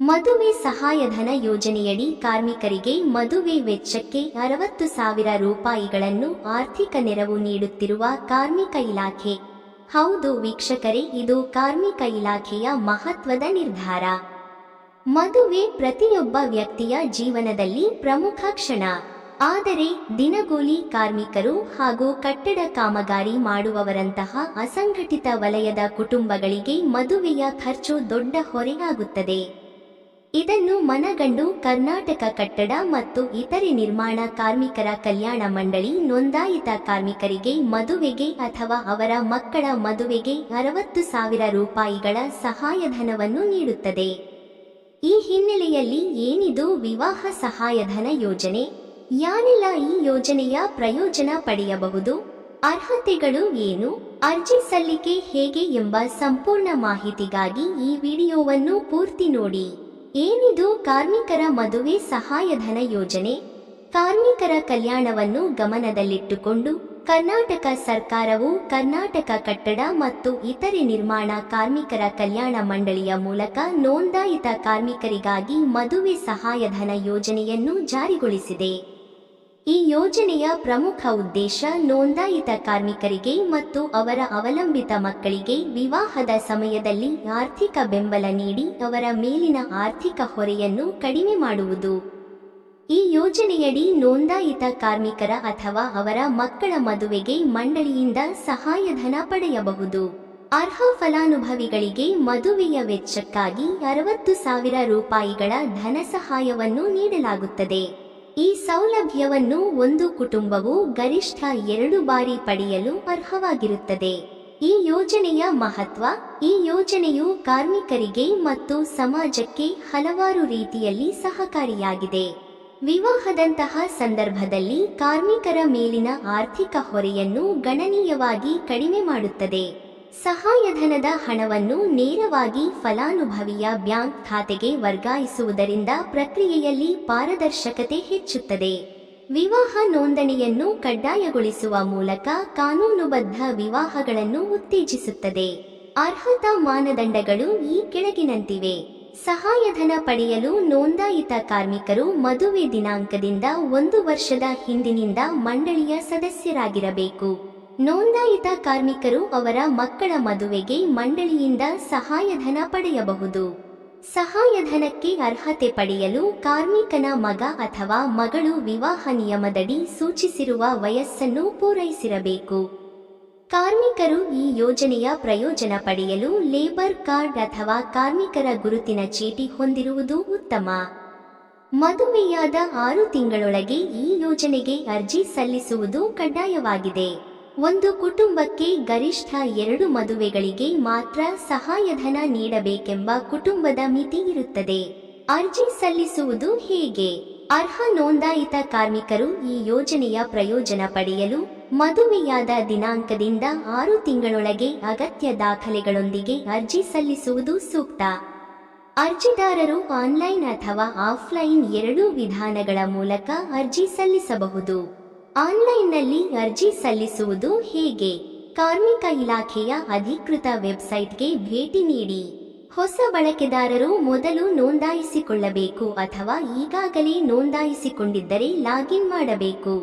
ಮದುವೆ ಸಹಾಯಧನ ಯೋಜನೆಯಡಿ ಕಾರ್ಮಿಕರಿಗೆ ಮದುವೆ ವೆಚ್ಚಕ್ಕೆ ಅರವತ್ತು ಸಾವಿರ ರೂಪಾಯಿಗಳನ್ನು ಆರ್ಥಿಕ ನೆರವು ನೀಡುತ್ತಿರುವ ಕಾರ್ಮಿಕ ಇಲಾಖೆ. ಹೌದು ವೀಕ್ಷಕರೇ, ಇದು ಕಾರ್ಮಿಕ ಇಲಾಖೆಯ ಮಹತ್ವದ ನಿರ್ಧಾರ. ಮದುವೆ ಪ್ರತಿಯೊಬ್ಬ ವ್ಯಕ್ತಿಯ ಜೀವನದಲ್ಲಿ ಪ್ರಮುಖ ಕ್ಷಣ. ಆದರೆ ದಿನಗೂಲಿ ಕಾರ್ಮಿಕರು ಹಾಗೂ ಕಟ್ಟಡ ಕಾಮಗಾರಿ ಮಾಡುವವರಂತಹ ಅಸಂಘಟಿತ ವಲಯದ ಕುಟುಂಬಗಳಿಗೆ ಮದುವೆಯ ಖರ್ಚು ದೊಡ್ಡ ಹೊರೆಯಾಗುತ್ತದೆ. ಇದನ್ನು ಮನಗಂಡು ಕರ್ನಾಟಕ ಕಟ್ಟಡ ಮತ್ತು ಇತರೆ ನಿರ್ಮಾಣ ಕಾರ್ಮಿಕರ ಕಲ್ಯಾಣ ಮಂಡಳಿ, ನೋಂದಾಯಿತ ಕಾರ್ಮಿಕರಿಗೆ ಮದುವೆಗೆ ಅಥವಾ ಅವರ ಮಕ್ಕಳ ಮದುವೆಗೆ ಅರವತ್ತು ಸಾವಿರ ರೂಪಾಯಿಗಳ ಸಹಾಯಧನವನ್ನು ನೀಡುತ್ತದೆ. ಈ ಹಿನ್ನೆಲೆಯಲ್ಲಿ ಏನಿದು ವಿವಾಹ ಸಹಾಯಧನ ಯೋಜನೆ? ಯಾರೆಲ್ಲ ಈ ಯೋಜನೆಯ ಪ್ರಯೋಜನ ಪಡೆಯಬಹುದು? ಅರ್ಹತೆಗಳು ಏನು? ಅರ್ಜಿ ಸಲ್ಲಿಕೆ ಹೇಗೆ ಎಂಬ ಸಂಪೂರ್ಣ ಮಾಹಿತಿಗಾಗಿ ಈ ವಿಡಿಯೋವನ್ನು ಪೂರ್ತಿ ನೋಡಿ. ಏನಿದು ಕಾರ್ಮಿಕರ ಮದುವೆ ಸಹಾಯಧನ ಯೋಜನೆ? ಕಾರ್ಮಿಕರ ಕಲ್ಯಾಣವನ್ನು ಗಮನದಲ್ಲಿಟ್ಟುಕೊಂಡು ಕರ್ನಾಟಕ ಸರ್ಕಾರವು ಕರ್ನಾಟಕ ಕಟ್ಟಡ ಮತ್ತು ಇತರೆ ನಿರ್ಮಾಣ ಕಾರ್ಮಿಕರ ಕಲ್ಯಾಣ ಮಂಡಳಿಯ ಮೂಲಕ ನೋಂದಾಯಿತ ಕಾರ್ಮಿಕರಿಗಾಗಿ ಮದುವೆ ಸಹಾಯಧನ ಯೋಜನೆಯನ್ನು ಜಾರಿಗೊಳಿಸಿದೆ. ಈ ಯೋಜನೆಯ ಪ್ರಮುಖ ಉದ್ದೇಶ ನೋಂದಾಯಿತ ಕಾರ್ಮಿಕರಿಗೆ ಮತ್ತು ಅವರ ಅವಲಂಬಿತ ಮಕ್ಕಳಿಗೆ ವಿವಾಹದ ಸಮಯದಲ್ಲಿ ಆರ್ಥಿಕ ಬೆಂಬಲ ನೀಡಿ ಅವರ ಮೇಲಿನ ಆರ್ಥಿಕ ಹೊರೆಯನ್ನು ಕಡಿಮೆ ಮಾಡುವುದು. ಈ ಯೋಜನೆಯಡಿ ನೋಂದಾಯಿತ ಕಾರ್ಮಿಕರ ಅಥವಾ ಅವರ ಮಕ್ಕಳ ಮದುವೆಗೆ ಮಂಡಳಿಯಿಂದ ಸಹಾಯಧನ ಪಡೆಯಬಹುದು. ಅರ್ಹ ಫಲಾನುಭವಿಗಳಿಗೆ ಮದುವೆಯ ವೆಚ್ಚಕ್ಕಾಗಿ ಅರವತ್ತು ಸಾವಿರ ರೂಪಾಯಿಗಳ ಧನ ಸಹಾಯವನ್ನು ನೀಡಲಾಗುತ್ತದೆ. ಈ ಸೌಲಭ್ಯವನ್ನು ಒಂದು ಕುಟುಂಬವು ಗರಿಷ್ಠ ಎರಡು ಬಾರಿ ಪಡೆಯಲು ಅರ್ಹವಾಗಿರುತ್ತದೆ. ಈ ಯೋಜನೆಯ ಮಹತ್ವ, ಈ ಯೋಜನೆಯು ಕಾರ್ಮಿಕರಿಗೆ ಮತ್ತು ಸಮಾಜಕ್ಕೆ ಹಲವಾರು ರೀತಿಯಲ್ಲಿ ಸಹಕಾರಿಯಾಗಿದೆ. ವಿವಾಹದಂತಹ ಸಂದರ್ಭದಲ್ಲಿ ಕಾರ್ಮಿಕರ ಮೇಲಿನ ಆರ್ಥಿಕ ಹೊರೆಯನ್ನು ಗಣನೀಯವಾಗಿ ಕಡಿಮೆ ಮಾಡುತ್ತದೆ. ಸಹಾಯಧನದ ಹಣವನ್ನು ನೇರವಾಗಿ ಫಲಾನುಭವಿಯ ಬ್ಯಾಂಕ್ ಖಾತೆಗೆ ವರ್ಗಾಯಿಸುವುದರಿಂದ ಪ್ರಕ್ರಿಯೆಯಲ್ಲಿ ಪಾರದರ್ಶಕತೆ ಹೆಚ್ಚುತ್ತದೆ. ವಿವಾಹ ನೋಂದಣಿಯನ್ನು ಕಡ್ಡಾಯಗೊಳಿಸುವ ಮೂಲಕ ಕಾನೂನುಬದ್ಧ ವಿವಾಹಗಳನ್ನು ಉತ್ತೇಜಿಸುತ್ತದೆ. ಅರ್ಹತಾ ಮಾನದಂಡಗಳು ಈ ಕೆಳಗಿನಂತಿವೆ. ಸಹಾಯಧನ ಪಡೆಯಲು ನೋಂದಾಯಿತ ಕಾರ್ಮಿಕರು ಮದುವೆ ದಿನಾಂಕದಿಂದ ಒಂದು ವರ್ಷದ ಹಿಂದಿನಿಂದ ಮಂಡಳಿಯ ಸದಸ್ಯರಾಗಿರಬೇಕು. ನೋಂದಾಯಿತ ಕಾರ್ಮಿಕರು ಅವರ ಮಕ್ಕಳ ಮದುವೆಗೆ ಮಂಡಳಿಯಿಂದ ಸಹಾಯಧನ ಪಡೆಯಬಹುದು. ಸಹಾಯಧನಕ್ಕೆ ಅರ್ಹತೆ ಪಡೆಯಲು ಕಾರ್ಮಿಕನ ಮಗ ಅಥವಾ ಮಗಳು ವಿವಾಹ ನಿಯಮದಡಿ ಸೂಚಿಸಿರುವ ವಯಸ್ಸನ್ನು ಪೂರೈಸಿರಬೇಕು. ಕಾರ್ಮಿಕರು ಈ ಯೋಜನೆಯ ಪ್ರಯೋಜನ ಪಡೆಯಲು ಲೇಬರ್ ಕಾರ್ಡ್ ಅಥವಾ ಕಾರ್ಮಿಕರ ಗುರುತಿನ ಚೀಟಿ ಹೊಂದಿರುವುದು ಉತ್ತಮ. ಮದುವೆಯಾದ ಆರು ತಿಂಗಳೊಳಗೆ ಈ ಯೋಜನೆಗೆ ಅರ್ಜಿ ಸಲ್ಲಿಸುವುದು ಕಡ್ಡಾಯವಾಗಿದೆ. ಒಂದು ಕುಟುಂಬಕ್ಕೆ ಗರಿಷ್ಠ ಎರಡು ಮದುವೆಗಳಿಗೆ ಮಾತ್ರ ಸಹಾಯಧನ ನೀಡಬೇಕೆಂಬ ಕುಟುಂಬದ ಮಿತಿ ಇರುತ್ತದೆ. ಅರ್ಜಿ ಸಲ್ಲಿಸುವುದು ಹೇಗೆ? ಅರ್ಹ ನೋಂದಾಯಿತ ಕಾರ್ಮಿಕರು ಈ ಯೋಜನೆಯ ಪ್ರಯೋಜನ ಪಡೆಯಲು ಮದುವೆಯಾದ ದಿನಾಂಕದಿಂದ ಆರು ತಿಂಗಳೊಳಗೆ ಅಗತ್ಯ ದಾಖಲೆಗಳೊಂದಿಗೆ ಅರ್ಜಿ ಸಲ್ಲಿಸುವುದು ಸೂಕ್ತ. ಅರ್ಜಿದಾರರು ಆನ್ಲೈನ್ ಅಥವಾ ಆಫ್ಲೈನ್ ಎರಡೂ ವಿಧಾನಗಳ ಮೂಲಕ ಅರ್ಜಿ ಸಲ್ಲಿಸಬಹುದು. ಆನ್ಲೈನ್ನಲ್ಲಿ ಅರ್ಜಿ ಸಲ್ಲಿಸುವುದು ಹೇಗೆ? ಕಾರ್ಮಿಕ ಇಲಾಖೆಯ ಅಧಿಕೃತ ವೆಬ್ಸೈಟ್ಗೆ ಭೇಟಿ ನೀಡಿ. ಹೊಸ ಬಳಕೆದಾರರು ಮೊದಲು ನೋಂದಾಯಿಸಿಕೊಳ್ಳಬೇಕು ಅಥವಾ ಈಗಾಗಲೇ ನೋಂದಾಯಿಸಿಕೊಂಡಿದ್ದರೆ ಲಾಗಿನ್ ಮಾಡಬೇಕು.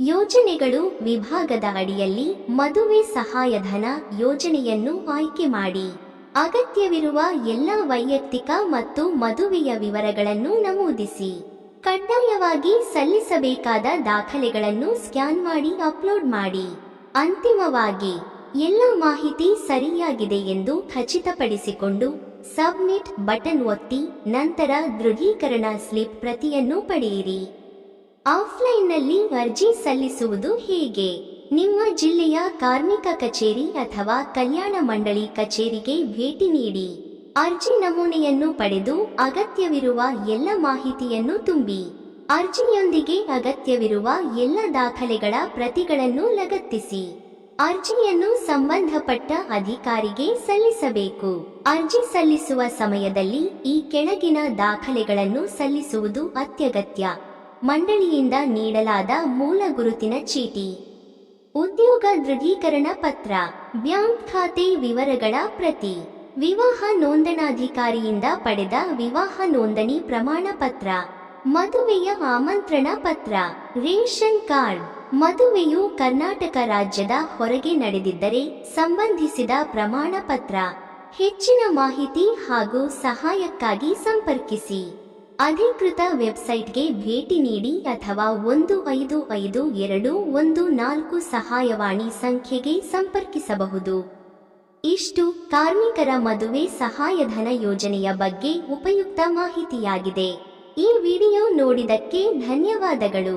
ಯೋಜನೆಗಳು ವಿಭಾಗದ ಅಡಿಯಲ್ಲಿ ಮದುವೆ ಸಹಾಯಧನ ಯೋಜನೆಯನ್ನು ಆಯ್ಕೆ ಮಾಡಿ. ಅಗತ್ಯವಿರುವ ಎಲ್ಲ ವೈಯಕ್ತಿಕ ಮತ್ತು ಮದುವೆಯ ವಿವರಗಳನ್ನು ನಮೂದಿಸಿ. ಕಡ್ಡಾಯವಾಗಿ ಸಲ್ಲಿಸಬೇಕಾದ ದಾಖಲೆಗಳನ್ನು ಸ್ಕ್ಯಾನ್ ಮಾಡಿ, ಅಪ್ಲೋಡ್ ಮಾಡಿ. ಅಂತಿಮವಾಗಿ, ಎಲ್ಲ ಮಾಹಿತಿ ಸರಿಯಾಗಿದೆ ಎಂದು ಖಚಿತಪಡಿಸಿಕೊಂಡು, ಸಬ್ಮಿಟ್ ಬಟನ್ ಒತ್ತಿ, ನಂತರ ದೃಢೀಕರಣ ಸ್ಲಿಪ್ ಪ್ರತಿಯನ್ನು ಪಡೆಯಿರಿ. ಆಫ್ಲೈನ್ನಲ್ಲಿ ಅರ್ಜಿ ಸಲ್ಲಿಸುವುದು ಹೇಗೆ? ನಿಮ್ಮ ಜಿಲ್ಲೆಯ ಕಾರ್ಮಿಕ ಕಚೇರಿ ಅಥವಾ ಕಲ್ಯಾಣ ಮಂಡಳಿ ಕಚೇರಿಗೆ ಭೇಟಿ ನೀಡಿ. ಅರ್ಜಿ ನಮೂನೆಯನ್ನು ಪಡೆದು ಅಗತ್ಯವಿರುವ ಎಲ್ಲ ಮಾಹಿತಿಯನ್ನು ತುಂಬಿ. ಅರ್ಜಿಯೊಂದಿಗೆ ಅಗತ್ಯವಿರುವ ಎಲ್ಲ ದಾಖಲೆಗಳ ಪ್ರತಿಗಳನ್ನು ಲಗತ್ತಿಸಿ. ಅರ್ಜಿಯನ್ನು ಸಂಬಂಧಪಟ್ಟ ಅಧಿಕಾರಿಗೆ ಸಲ್ಲಿಸಬೇಕು. ಅರ್ಜಿ ಸಲ್ಲಿಸುವ ಸಮಯದಲ್ಲಿ ಈ ಕೆಳಗಿನ ದಾಖಲೆಗಳನ್ನು ಸಲ್ಲಿಸುವುದು ಅತ್ಯಗತ್ಯ. ಮಂಡಳಿಯಿಂದ ನೀಡಲಾದ ಮೂಲ ಗುರುತಿನ ಚೀಟಿ. ಉದ್ಯೋಗ ದೃಢೀಕರಣ ಪತ್ರ. ಬ್ಯಾಂಕ್ ಖಾತೆ ವಿವರಗಳ ಪ್ರತಿ. ವಿವಾಹ ನೋಂದಣಾಧಿಕಾರಿಯಿಂದ ಪಡೆದ ವಿವಾಹ ನೋಂದಣಿ ಪ್ರಮಾಣ ಪತ್ರ, ಮದುವೆಯ ಆಮಂತ್ರಣ ಪತ್ರ, ರೇಷನ್ ಕಾರ್ಡ್, ಮದುವೆಯು ಕರ್ನಾಟಕ ರಾಜ್ಯದ ಹೊರಗೆ ನಡೆದಿದ್ದರೆ ಸಂಬಂಧಿಸಿದ ಪ್ರಮಾಣ ಪತ್ರ, ಹೆಚ್ಚಿನ ಮಾಹಿತಿ ಹಾಗೂ ಸಹಾಯಕ್ಕಾಗಿ ಸಂಪರ್ಕಿಸಿ. ಅಧಿಕೃತ ವೆಬ್ಸೈಟ್ಗೆ ಭೇಟಿ ನೀಡಿ ಅಥವಾ ಒಂದು ಐದು ಐದು ಎರಡು ಒಂದು ನಾಲ್ಕು ಸಹಾಯವಾಣಿ ಸಂಖ್ಯೆಗೆ ಸಂಪರ್ಕಿಸಬಹುದು. ಇಷ್ಟು ಕಾರ್ಮಿಕರ ಮದುವೆ ಸಹಾಯಧನ ಯೋಜನೆಯ ಬಗ್ಗೆ ಉಪಯುಕ್ತ ಮಾಹಿತಿಯಾಗಿದೆ. ಈ ವಿಡಿಯೋ ನೋಡಿದಕ್ಕೆ ಧನ್ಯವಾದಗಳು.